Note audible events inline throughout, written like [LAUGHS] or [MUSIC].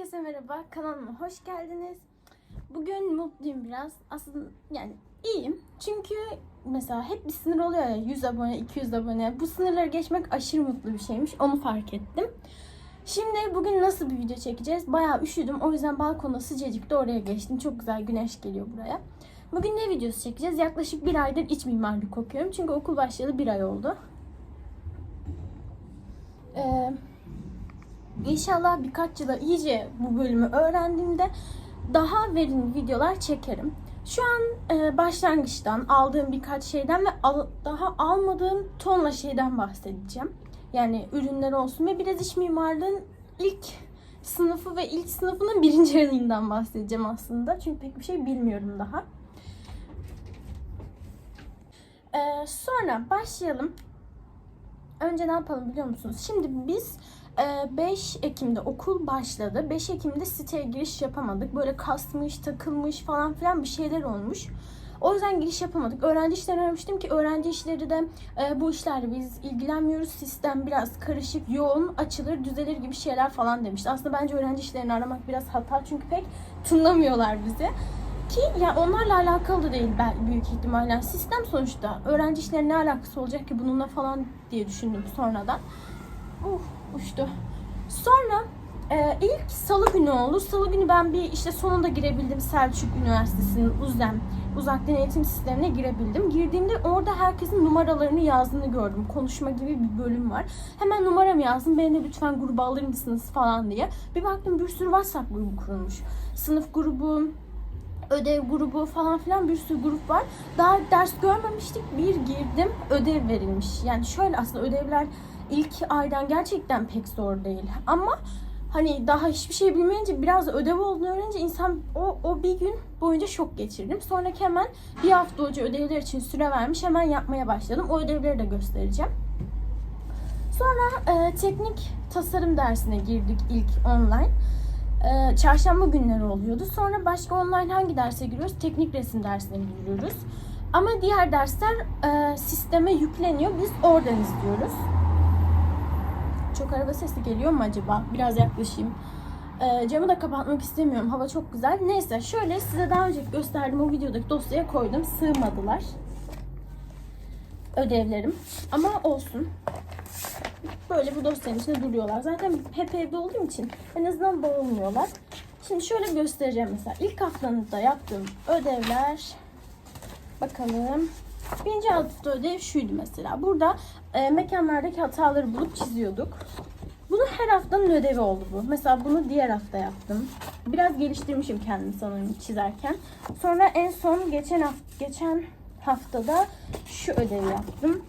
Herkese merhaba, kanalıma hoş geldiniz. Bugün mutluyum biraz. Aslında yani iyiyim. Çünkü mesela hep bir sınır oluyor ya 100 abone, 200 abone. Bu sınırları geçmek aşırı mutlu bir şeymiş. Onu fark ettim. Şimdi bugün nasıl bir video çekeceğiz? Bayağı üşüdüm. O yüzden balkonda sıcacık da oraya geçtim. Çok güzel güneş geliyor buraya. Bugün ne videosu çekeceğiz? Yaklaşık bir aydır iç mimarlık okuyorum. Çünkü okul başlayalı bir ay oldu. Eee İnşallah birkaç yıla iyice bu bölümü öğrendiğimde daha verimli videolar çekerim. Şu an e, başlangıçtan aldığım birkaç şeyden ve al- daha almadığım tonla şeyden bahsedeceğim. Yani ürünler olsun ve biraz iç mimarlığın ilk sınıfı ve ilk sınıfının birinci ayından bahsedeceğim aslında. Çünkü pek bir şey bilmiyorum daha. E, sonra başlayalım. Önce ne yapalım biliyor musunuz? Şimdi biz 5 Ekim'de okul başladı. 5 Ekim'de siteye giriş yapamadık. Böyle kasmış, takılmış falan filan bir şeyler olmuş. O yüzden giriş yapamadık. Öğrenci işlerini aramıştım ki öğrenci işleri de e, bu işlerle biz ilgilenmiyoruz. Sistem biraz karışık, yoğun, açılır, düzelir gibi şeyler falan demişti. Aslında bence öğrenci işlerini aramak biraz hata çünkü pek tınlamıyorlar bizi. Ki yani onlarla alakalı değil büyük ihtimalle. Sistem sonuçta. Öğrenci işleri ne alakası olacak ki bununla falan diye düşündüm sonradan. Uf uçtu. Sonra e, ilk salı günü oldu. Salı günü ben bir işte sonunda girebildim Selçuk Üniversitesi'nin UZEM uzaktan eğitim sistemine girebildim. Girdiğimde orada herkesin numaralarını yazdığını gördüm. Konuşma gibi bir bölüm var. Hemen numaramı yazdım. Beni de lütfen gruba alır mısınız falan diye. Bir baktım bir sürü WhatsApp grubu kurulmuş. Sınıf grubu, ödev grubu falan filan bir sürü grup var. Daha ders görmemiştik. Bir girdim ödev verilmiş. Yani şöyle aslında ödevler ilk aydan gerçekten pek zor değil. Ama hani daha hiçbir şey bilmeyince biraz ödev olduğunu öğrenince insan o, o bir gün boyunca şok geçirdim. Sonraki hemen bir hafta önce ödevler için süre vermiş hemen yapmaya başladım. O ödevleri de göstereceğim. Sonra e, teknik tasarım dersine girdik ilk online. E, çarşamba günleri oluyordu. Sonra başka online hangi derse giriyoruz? Teknik resim dersine giriyoruz. Ama diğer dersler e, sisteme yükleniyor. Biz oradan izliyoruz. Çok araba sesi geliyor mu acaba? Biraz yaklaşayım. E, camı da kapatmak istemiyorum. Hava çok güzel. Neyse şöyle size daha önce gösterdiğim o videodaki dosyaya koydum. Sığmadılar. Ödevlerim. Ama olsun. Böyle bu dosyanın içinde duruyorlar. Zaten hep evde olduğum için en azından boğulmuyorlar. Şimdi şöyle göstereceğim mesela. İlk haftanızda yaptığım ödevler bakalım. Birinci hafta ödev şuydu mesela. Burada e, mekanlardaki hataları bulup çiziyorduk. Bunu her haftanın ödevi oldu bu. Mesela bunu diğer hafta yaptım. Biraz geliştirmişim kendimi sanırım çizerken. Sonra en son geçen hafta geçen haftada şu ödevi yaptım.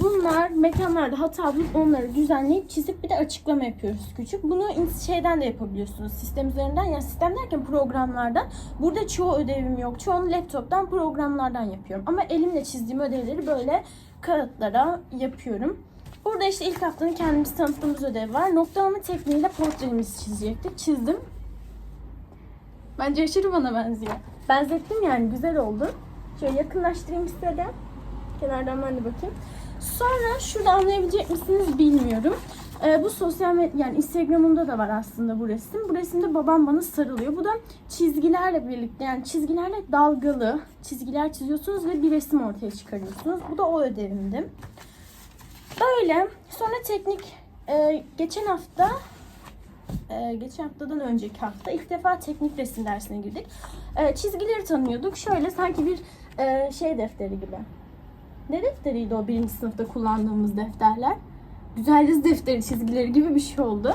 Bunlar mekanlarda hata bulup onları düzenleyip çizip bir de açıklama yapıyoruz küçük. Bunu şeyden de yapabiliyorsunuz sistem üzerinden. Yani sistem derken programlardan. Burada çoğu ödevim yok. Çoğunu laptoptan programlardan yapıyorum. Ama elimle çizdiğim ödevleri böyle kağıtlara yapıyorum. Burada işte ilk haftanın kendimiz tanıttığımız ödev var. Noktalama tekniğiyle portremizi çizecektik. Çizdim. Bence aşırı bana benziyor. Benzettim yani güzel oldu. Şöyle yakınlaştırayım istedim. Kenardan ben de bakayım. Sonra şurada anlayabilecek misiniz bilmiyorum. Ee, bu sosyal medya yani Instagram'ımda da var aslında bu resim. Bu resimde babam bana sarılıyor. Bu da çizgilerle birlikte yani çizgilerle dalgalı çizgiler çiziyorsunuz ve bir resim ortaya çıkarıyorsunuz. Bu da o ödevimdi. Böyle. Sonra teknik e, geçen hafta e, geçen haftadan önceki hafta ilk defa teknik resim dersine girdik. E, çizgileri tanıyorduk. Şöyle sanki bir e, şey defteri gibi. Ne defteriydi o birinci sınıfta kullandığımız defterler? Güzel yüz defteri çizgileri gibi bir şey oldu.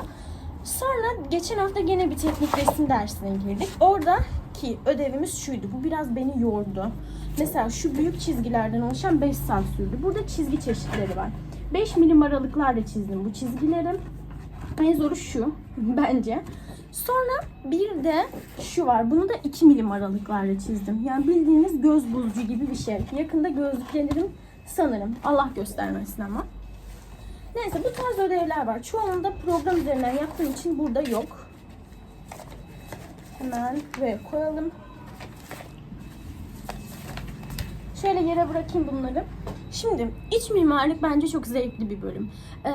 Sonra geçen hafta gene bir teknik resim dersine girdik. Oradaki ödevimiz şuydu. Bu biraz beni yordu. Mesela şu büyük çizgilerden oluşan 5 saat sürdü. Burada çizgi çeşitleri var. 5 milim aralıklarla çizdim bu çizgileri. En zoru şu [LAUGHS] bence. Sonra bir de şu var. Bunu da 2 milim aralıklarla çizdim. Yani bildiğiniz göz bozucu gibi bir şey. Yakında gözlüklenirim sanırım. Allah göstermesin ama. Neyse bu tarz ödevler var. Çoğunda program üzerinden yaptığım için burada yok. Hemen buraya koyalım. Şöyle yere bırakayım bunları. Şimdi iç mimarlık bence çok zevkli bir bölüm. Ee,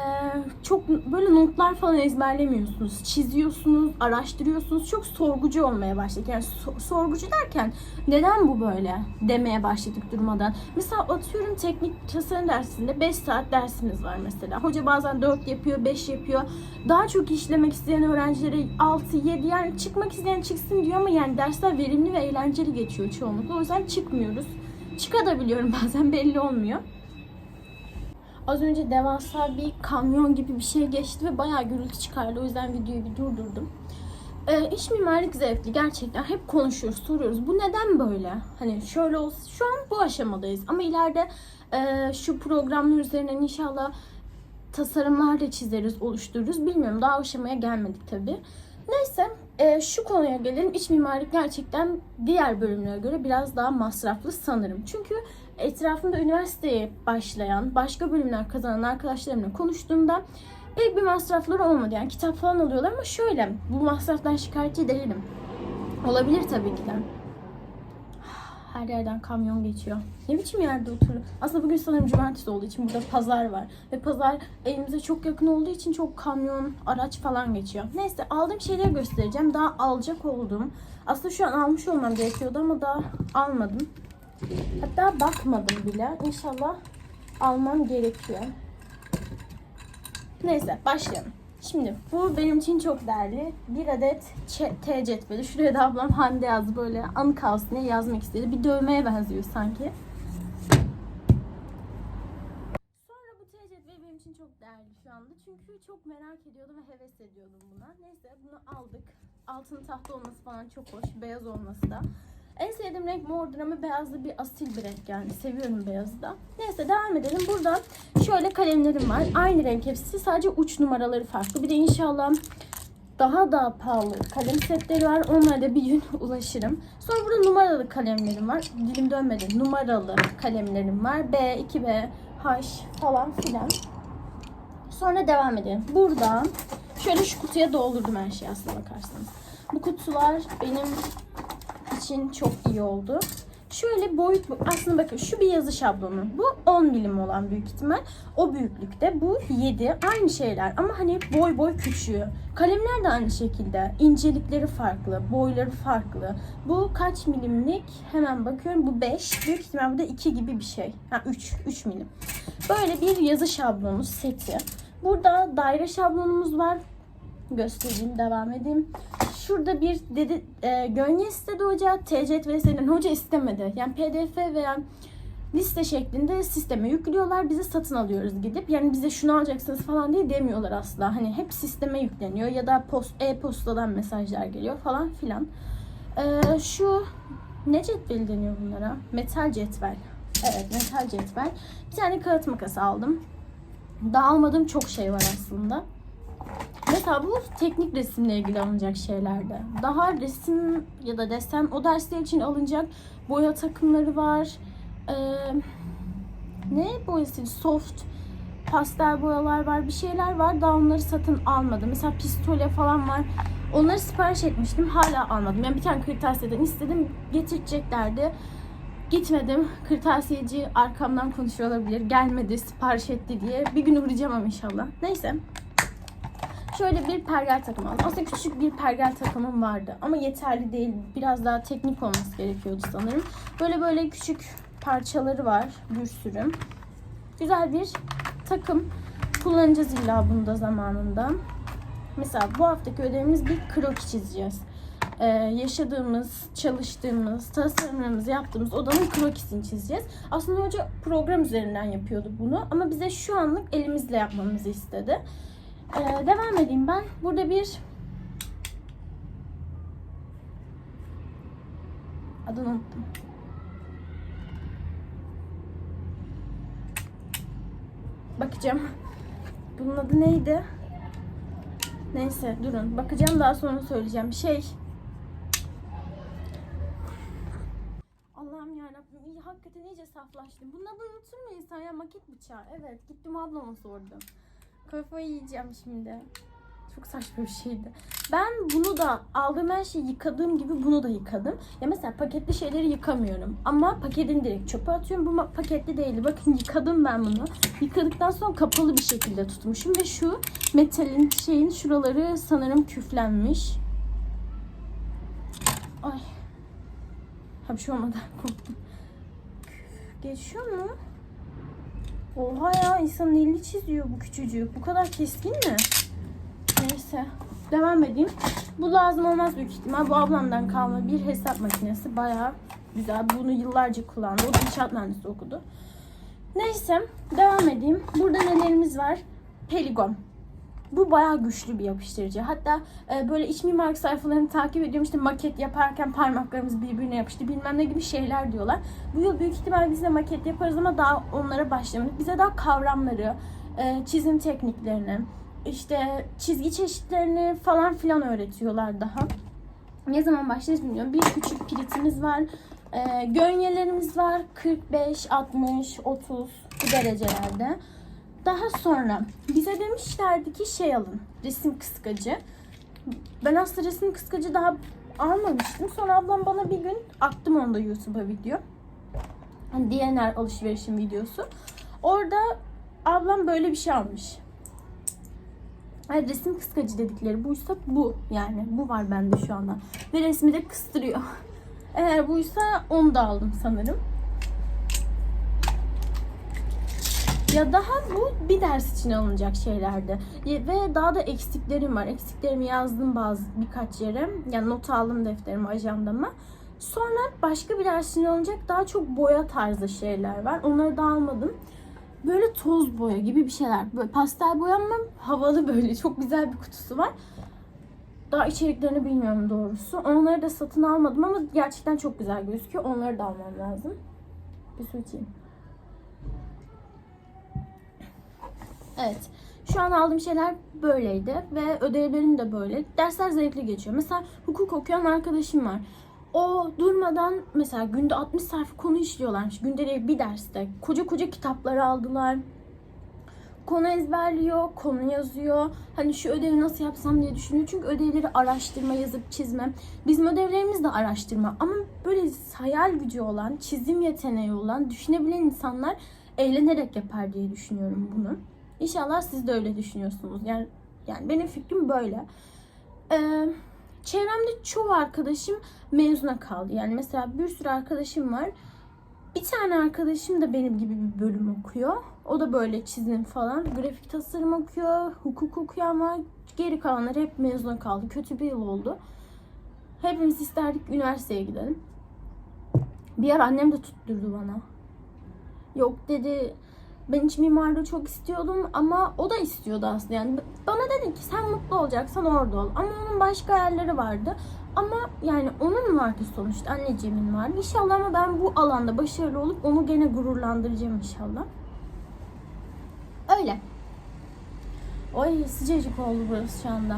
çok böyle notlar falan ezberlemiyorsunuz. Çiziyorsunuz, araştırıyorsunuz. Çok sorgucu olmaya başladık. Yani so- sorgucu derken neden bu böyle demeye başladık durmadan. Mesela atıyorum teknik tasarım dersinde 5 saat dersimiz var mesela. Hoca bazen 4 yapıyor, 5 yapıyor. Daha çok işlemek isteyen öğrencilere 6, 7 yani çıkmak isteyen çıksın diyor ama yani dersler verimli ve eğlenceli geçiyor çoğunlukla. O yüzden çıkmıyoruz. Çıkabiliyorum [LAUGHS] bazen belli olmuyor. Az önce devasa bir kamyon gibi bir şey geçti ve bayağı gürültü çıkardı. O yüzden videoyu bir durdurdum. Ee, iç mimarlık zevkli gerçekten. Hep konuşuyoruz, soruyoruz. Bu neden böyle? Hani şöyle olsun. Şu an bu aşamadayız. Ama ileride e, şu programlar üzerinden inşallah tasarımlar da çizeriz, oluştururuz. Bilmiyorum daha aşamaya gelmedik tabii. Neyse e, şu konuya gelelim. İç mimarlık gerçekten diğer bölümlere göre biraz daha masraflı sanırım. Çünkü etrafımda üniversiteye başlayan, başka bölümler kazanan arkadaşlarımla konuştuğumda pek bir masrafları olmadı. Yani kitap falan alıyorlar ama şöyle bu masraftan şikayetçi değilim. Olabilir tabii ki de. Her yerden kamyon geçiyor. Ne biçim yerde oturuyor? Aslında bugün sanırım cumartesi olduğu için burada pazar var. Ve pazar evimize çok yakın olduğu için çok kamyon, araç falan geçiyor. Neyse aldığım şeyleri göstereceğim. Daha alacak olduğum. Aslında şu an almış olmam gerekiyordu ama daha almadım. Hatta bakmadım bile. İnşallah almam gerekiyor. Neyse başlayalım. Şimdi bu benim için çok değerli. Bir adet T cetveli. Şuraya da ablam Hande yazdı böyle anı kalsın diye yazmak istedi. Bir dövmeye benziyor sanki. Sonra bu T cetveli benim için çok değerli şu anda. Çünkü çok merak ediyordum ve heves ediyordum buna. Neyse bunu aldık. Altın tahta olması falan çok hoş. Beyaz olması da. En sevdiğim renk mordur ama beyaz da bir asil bir renk yani. Seviyorum beyazı da. Neyse devam edelim. Burada şöyle kalemlerim var. Aynı renk hepsi. Sadece uç numaraları farklı. Bir de inşallah daha da pahalı kalem setleri var. Onlara da bir gün [LAUGHS] ulaşırım. Sonra burada numaralı kalemlerim var. Dilim dönmedi. Numaralı kalemlerim var. B, 2B, H falan filan. Sonra devam edelim. Burada şöyle şu kutuya doldurdum her şeyi aslına bakarsanız. Bu kutular benim için çok iyi oldu. Şöyle boyut aslında bakın şu bir yazı şablonu. Bu 10 milim olan büyük ihtimal. O büyüklükte. Bu 7. Aynı şeyler ama hani boy boy küçüğü. Kalemler de aynı şekilde. İncelikleri farklı. Boyları farklı. Bu kaç milimlik? Hemen bakıyorum. Bu 5. Büyük ihtimal bu da 2 gibi bir şey. Ha 3. 3 milim. Böyle bir yazı şablonu seti. Burada daire şablonumuz var. Göstereyim, devam edeyim. Şurada bir dedi e, gönye istedi hoca. TCTV'sinin hoca istemedi. Yani PDF veya liste şeklinde sisteme yüklüyorlar. Bize satın alıyoruz gidip. Yani bize şunu alacaksınız falan diye demiyorlar asla. Hani hep sisteme yükleniyor ya da post e-postadan mesajlar geliyor falan filan. E, şu ne cetveli deniyor bunlara? Metal cetvel. Evet metal cetvel. Bir tane kağıt makası aldım. Daha almadığım çok şey var aslında. Mesela bu teknik resimle ilgili alınacak şeylerde. Daha resim ya da desen o dersler için alınacak boya takımları var. Ee, ne boyası? Soft pastel boyalar var. Bir şeyler var. Daha onları satın almadım. Mesela pistole falan var. Onları sipariş etmiştim. Hala almadım. Yani bir tane kırtasiyeden istedim. Getireceklerdi. Gitmedim. Kırtasiyeci arkamdan konuşuyor olabilir. Gelmedi, sipariş etti diye. Bir gün uğrayacağım ama inşallah. Neyse. Şöyle bir pergel takım aldım. Aslında küçük bir pergel takımım vardı. Ama yeterli değil. Biraz daha teknik olması gerekiyordu sanırım. Böyle böyle küçük parçaları var. Bir sürü. Güzel bir takım. Kullanacağız illa bunu da zamanında. Mesela bu haftaki ödevimiz bir kroki çizeceğiz. Ee, yaşadığımız, çalıştığımız, tasarımlarımızı yaptığımız odanın krokisini çizeceğiz. Aslında hoca program üzerinden yapıyordu bunu ama bize şu anlık elimizle yapmamızı istedi. Ee, devam edeyim ben. Burada bir adını unuttum. Bakacağım. Bunun adı neydi? Neyse durun. Bakacağım daha sonra söyleyeceğim. Şey. Allah'ım yarabbim iyi hakikaten iyice saflaştım. Bunun adını unutur mu insan ya? Maket bıçağı. Evet gittim ablama sordum. Kafayı yiyeceğim şimdi. Çok saçma bir şeydi. Ben bunu da aldığım her şeyi yıkadığım gibi bunu da yıkadım. Ya mesela paketli şeyleri yıkamıyorum. Ama paketin direkt çöpe atıyorum. Bu paketli değildi. Bakın yıkadım ben bunu. Yıkadıktan sonra kapalı bir şekilde tutmuşum. Ve şu metalin şeyin şuraları sanırım küflenmiş. Ay. Ha bir şey olmadı. [LAUGHS] Geçiyor mu? Oha ya insanın elini çiziyor bu küçücük. Bu kadar keskin mi? Neyse. Devam edeyim. Bu lazım olmaz büyük ihtimal. Bu ablamdan kalma bir hesap makinesi. Bayağı güzel. Bunu yıllarca kullandı. O da inşaat mühendisi okudu. Neyse. Devam edeyim. Burada nelerimiz var? Peligon. Bu bayağı güçlü bir yapıştırıcı. Hatta e, böyle iç mimarlık sayfalarını takip ediyorum. İşte maket yaparken parmaklarımız birbirine yapıştı bilmem ne gibi şeyler diyorlar. Bu yıl büyük ihtimal biz de maket yaparız ama daha onlara başlamadık. Bize daha kavramları, e, çizim tekniklerini, işte çizgi çeşitlerini falan filan öğretiyorlar daha. Ne zaman başlarız bilmiyorum. Bir küçük piritimiz var. E, gönyelerimiz var. 45, 60, 30 bu derecelerde. Daha sonra bize demişlerdi ki şey alın. Resim kıskacı. Ben aslında resim kıskacı daha almamıştım. Sonra ablam bana bir gün attım onu da YouTube'a video. DNR alışverişim videosu. Orada ablam böyle bir şey almış. Yani resim kıskacı dedikleri buysa bu yani. Bu var bende şu anda. Ve resmi de kıstırıyor. [LAUGHS] Eğer buysa onu da aldım sanırım. Ya daha bu bir ders için alınacak şeylerdi. Ve daha da eksiklerim var. Eksiklerimi yazdım bazı birkaç yere. Yani not aldım defterime, ajandama. Sonra başka bir ders için alınacak daha çok boya tarzı şeyler var. Onları da almadım. Böyle toz boya gibi bir şeyler. Böyle pastel boya ama havalı böyle. Çok güzel bir kutusu var. Daha içeriklerini bilmiyorum doğrusu. Onları da satın almadım ama gerçekten çok güzel gözüküyor. Onları da almam lazım. Bir su içeyim. Evet. Şu an aldığım şeyler böyleydi ve ödevlerim de böyle. Dersler zevkli geçiyor. Mesela hukuk okuyan arkadaşım var. O durmadan mesela günde 60 sayfa konu işliyorlarmış. Günde değil, bir derste. Koca koca kitapları aldılar. Konu ezberliyor, konu yazıyor. Hani şu ödevi nasıl yapsam diye düşünüyor. Çünkü ödevleri araştırma, yazıp çizme. Bizim ödevlerimiz de araştırma. Ama böyle hayal gücü olan, çizim yeteneği olan, düşünebilen insanlar eğlenerek yapar diye düşünüyorum bunu. İnşallah siz de öyle düşünüyorsunuz. Yani yani benim fikrim böyle. Ee, çevremde çoğu arkadaşım mezuna kaldı. Yani mesela bir sürü arkadaşım var. Bir tane arkadaşım da benim gibi bir bölüm okuyor. O da böyle çizim falan. Grafik tasarım okuyor, hukuk okuyan var. Geri kalanlar hep mezuna kaldı. Kötü bir yıl oldu. Hepimiz isterdik üniversiteye gidelim. Bir yer annem de tutturdu bana. Yok dedi ben iç mimarlığı çok istiyordum ama o da istiyordu aslında. Yani bana dedi ki sen mutlu olacaksan orada ol. Ama onun başka hayalleri vardı. Ama yani onun vardı sonuçta anneciğimin vardı. İnşallah ama ben bu alanda başarılı olup onu gene gururlandıracağım inşallah. Öyle. Oy sıcacık oldu burası şu anda.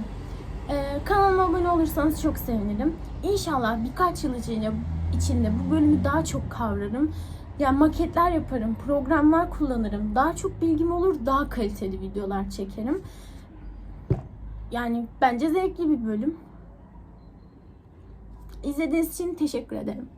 Ee, kanalıma abone olursanız çok sevinirim. İnşallah birkaç yıl içinde, içinde bu bölümü daha çok kavrarım. Yani maketler yaparım, programlar kullanırım. Daha çok bilgim olur, daha kaliteli videolar çekerim. Yani bence zevkli bir bölüm. İzlediğiniz için teşekkür ederim.